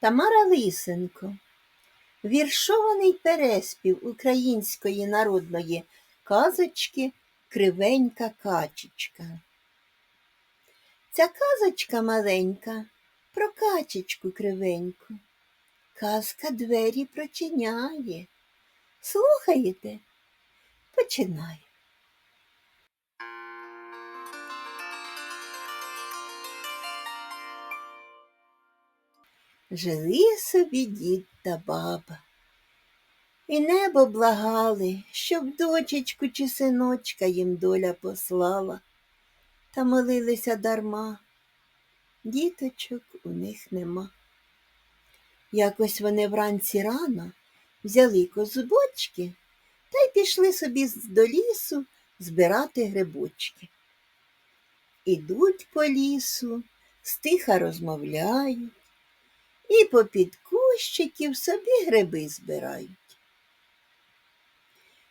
Тамара Лисенко. Віршований переспів української народної казочки Кривенька качечка. Ця казочка маленька про качечку кривеньку. Казка двері прочиняє. Слухаєте? Починай. Жили собі дід та баба. І небо благали, щоб дочечку чи синочка їм доля послала, та молилися дарма. Діточок у них нема. Якось вони вранці рано взяли козубочки та й пішли собі до лісу збирати грибочки. Ідуть по лісу, стиха розмовляють і попід кущиків собі гриби збирають.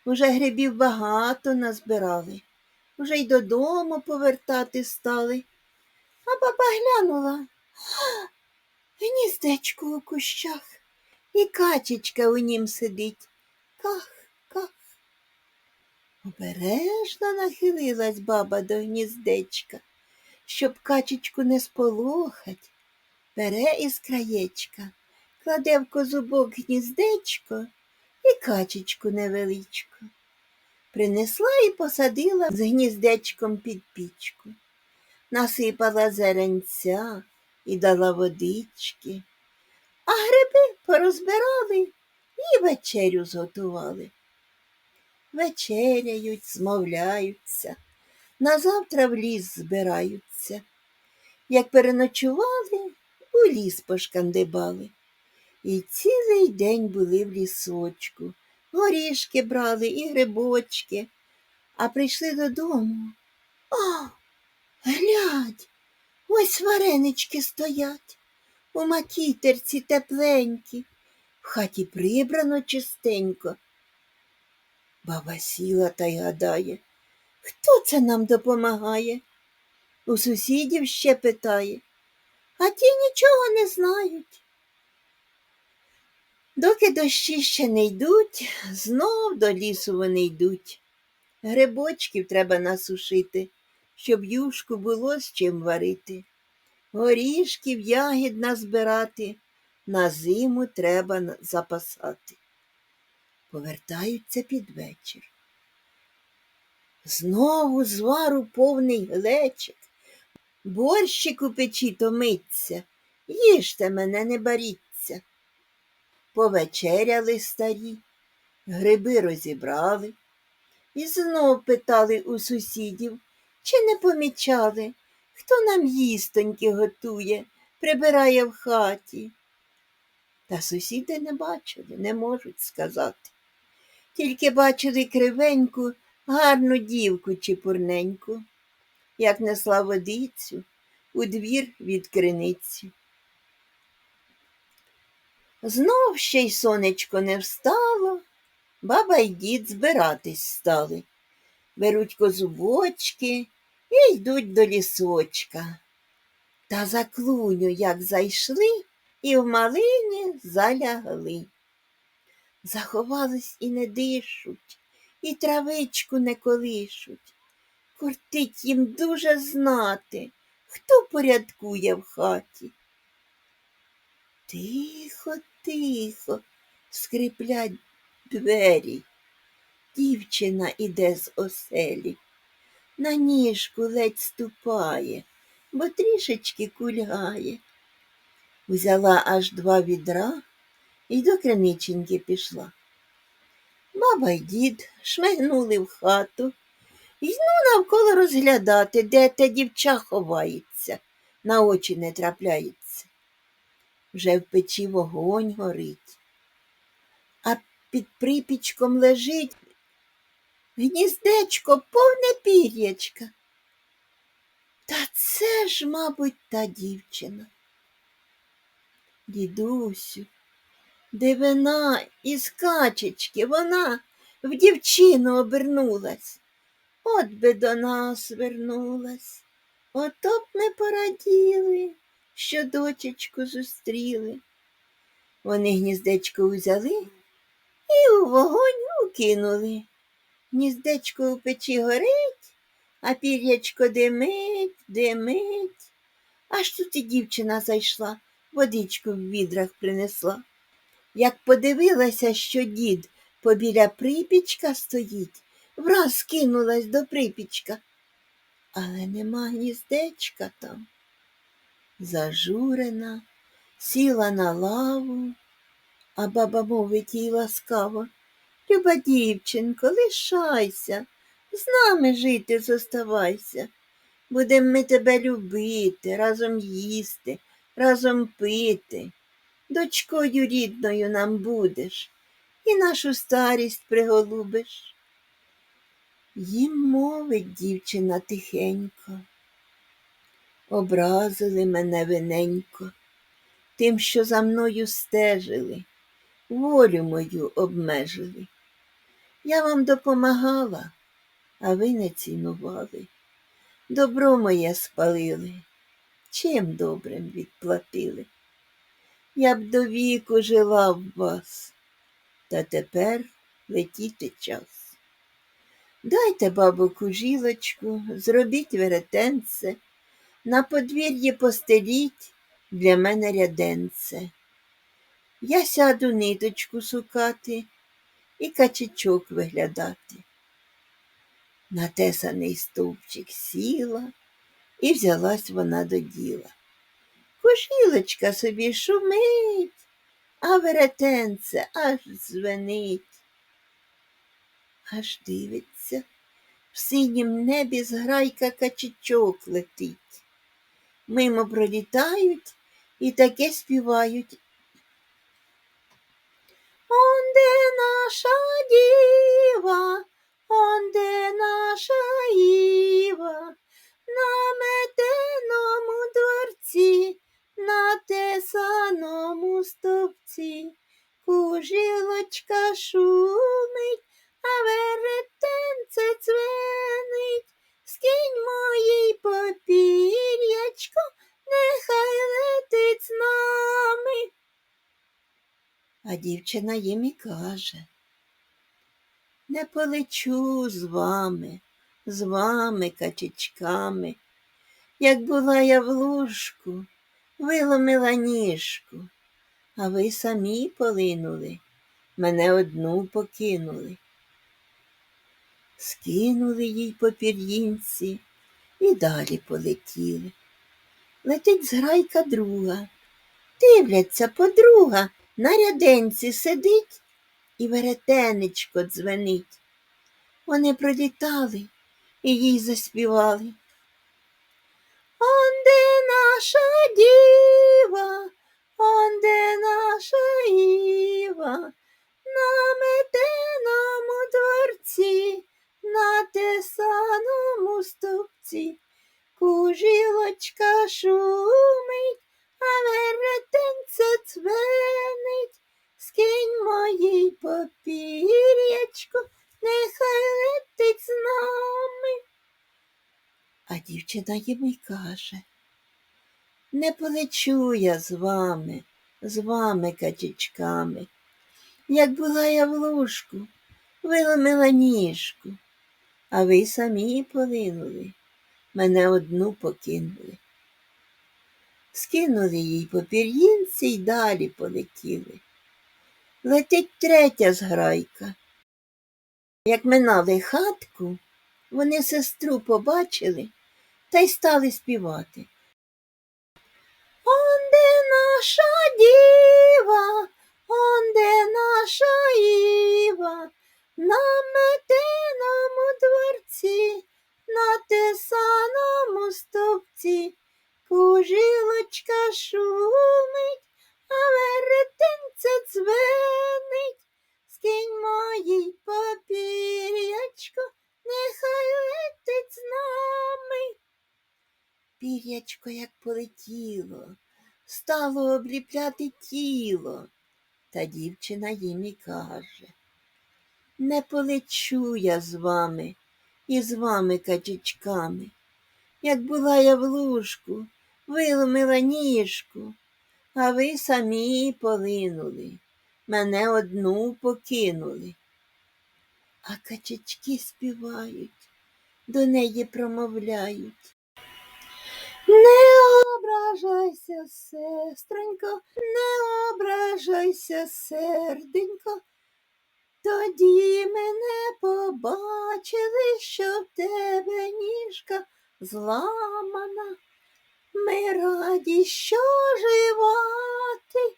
Уже грибів багато назбирали, уже й додому повертати стали. А баба глянула. «А, Гніздечко у кущах, і качечка у нім сидить. Ках, ках. Обережно нахилилась баба до гніздечка, щоб качечку не сполохать. Бере із краєчка, кладе в козубок гніздечко і качечку невеличку. Принесла і посадила з гніздечком під пічку. Насипала зеренця і дала водички, а гриби порозбирали і вечерю зготували. Вечеряють, змовляються, назавтра в ліс збираються. Як переночували, у ліс пошкандибали. І цілий день були в лісочку. Горішки брали і грибочки, а прийшли додому. О, глядь, ось варенички стоять. У макітерці тепленькі, в хаті прибрано чистенько. Баба сіла та й гадає, хто це нам допомагає? У сусідів ще питає, а ті нічого не знають. Доки дощі ще не йдуть, знов до лісу вони йдуть. Грибочків треба насушити, щоб юшку було з чим варити. Горішків, ягід назбирати, на зиму треба запасати. Повертаються під вечір. Знову звару повний глечик. Борщик у печі томиться, їжте мене не баріться. Повечеряли старі, гриби розібрали. І знов питали у сусідів, чи не помічали, хто нам їстоньки готує, прибирає в хаті. Та сусіди не бачили, не можуть сказати. Тільки бачили кривеньку, гарну дівку чепурненьку, як несла водицю у двір від криниці. Знов ще й сонечко не встало, баба й дід збиратись стали. Беруть козубочки і йдуть до лісочка. Та за клуню, як зайшли, і в малині залягли. Заховались і не дишуть, і травичку не колишуть. Кортить їм дуже знати, хто порядкує в хаті. Тихо, тихо, скриплять двері. Дівчина іде з оселі. На ніжку ледь ступає, бо трішечки кульгає. Взяла аж два відра і до криниченьки пішла. Баба й дід шмигнули в хату ну навколо розглядати, де те дівча ховається, на очі не трапляється. Вже в печі вогонь горить, а під припічком лежить гніздечко повне пір'ячка. Та це ж, мабуть, та дівчина. Дідусю, дивина із качечки, вона в дівчину обернулась. От би до нас вернулась. Ото б ми пораділи, що дочечку зустріли. Вони гніздечко узяли і у вогонь укинули. Гніздечко у печі горить, а пір'ячко димить, димить. Аж тут і дівчина зайшла, водичку в відрах принесла. Як подивилася, що дід побіля припічка стоїть, враз кинулась до припічка. Але нема гніздечка там. Зажурена, сіла на лаву, а баба мовить їй ласкаво. Люба дівчинко, лишайся, з нами жити зоставайся. Будем ми тебе любити, разом їсти, разом пити. Дочкою рідною нам будеш і нашу старість приголубиш. Їм мовить дівчина тихенько. Образили мене виненько, тим, що за мною стежили, волю мою обмежили. Я вам допомагала, а ви не цінували. Добро моє спалили, чим добрим відплатили. Я б до віку жила в вас, та тепер летіти час. Дайте, бабу, кужілочку, зробіть веретенце, на подвір'ї постеліть для мене ряденце. Я сяду ниточку сукати і качечок виглядати. На тесаний стовпчик сіла, і взялась вона до діла. Кужілочка собі шумить, а веретенце аж звенить. Аж дивиться, в синім небі зграйка качечок летить. Мимо пролітають і таке співають. Он де наша діва, он де наша Іва, на метеному дворці, на тесаному стовпці, кужилочка шумить, а веретенце дзвенить, скинь моїй попір'ячко, нехай летить з нами. А дівчина їм і каже, не полечу з вами, з вами, качечками. Як була я в лужку, виломила ніжку, а ви самі полинули, мене одну покинули. Скинули їй по пір'їнці і далі полетіли. Летить зграйка друга. Дивляться, подруга на ряденці сидить і веретенечко дзвенить. Вони пролітали і їй заспівали. Он де наша діва, он де наша Іва, на метеному дворці, на тесаному стовпці, кужилочка шумить, а веретенце дзвенить, скинь моїй попір'ячку, нехай летить з нами. А дівчина їм і каже, не полечу я з вами, з вами, качечками. Як була я в лужку, виломила ніжку, а ви самі полинули, мене одну покинули. Скинули їй по пір'їнці й далі полетіли. Летить третя зграйка. Як минали хатку, вони сестру побачили та й стали співати. Он де наша діва, он де наша Іва, на стало обліпляти тіло, та дівчина їм і каже. Не полечу я з вами і з вами, качечками. Як була я в лужку, виломила ніжку, А ви самі полинули, мене одну покинули. А качечки співають, до неї промовляють. Не ображайся, сестренько, не ображайся, серденько. Тоді мене побачили, що в тебе ніжка зламана. Ми раді, що живати,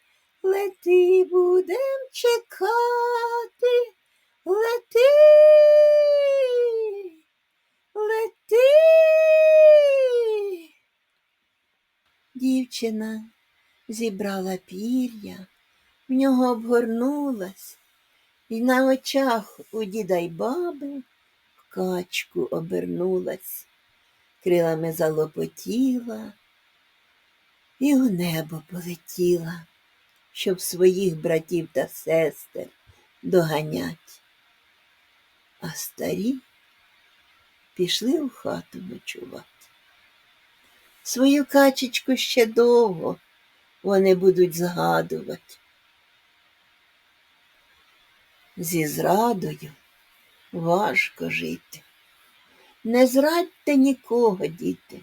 Дівчина зібрала пір'я, в нього обгорнулась, і на очах у діда й баби в качку обернулась, крилами залопотіла і у небо полетіла, щоб своїх братів та сестер доганять. А старі пішли в хату ночувати. Свою качечку ще довго вони будуть згадувати. Зі зрадою важко жити. Не зрадьте нікого, діти,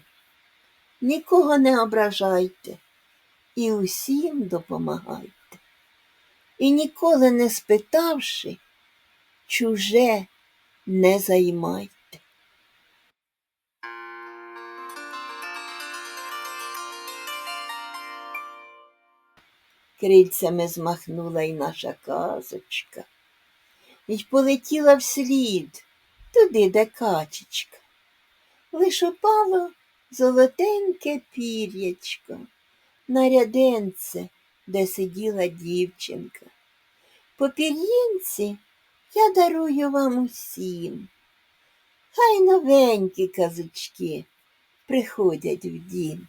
нікого не ображайте і усім допомагайте. І ніколи не спитавши, чуже не займайте. Крильцями змахнула й наша казочка, й полетіла вслід туди, де качечка. Лиш упало золотеньке пір'ячко на ряденце, де сиділа дівчинка. По пір'їнці я дарую вам усім. Хай новенькі казочки приходять в дім.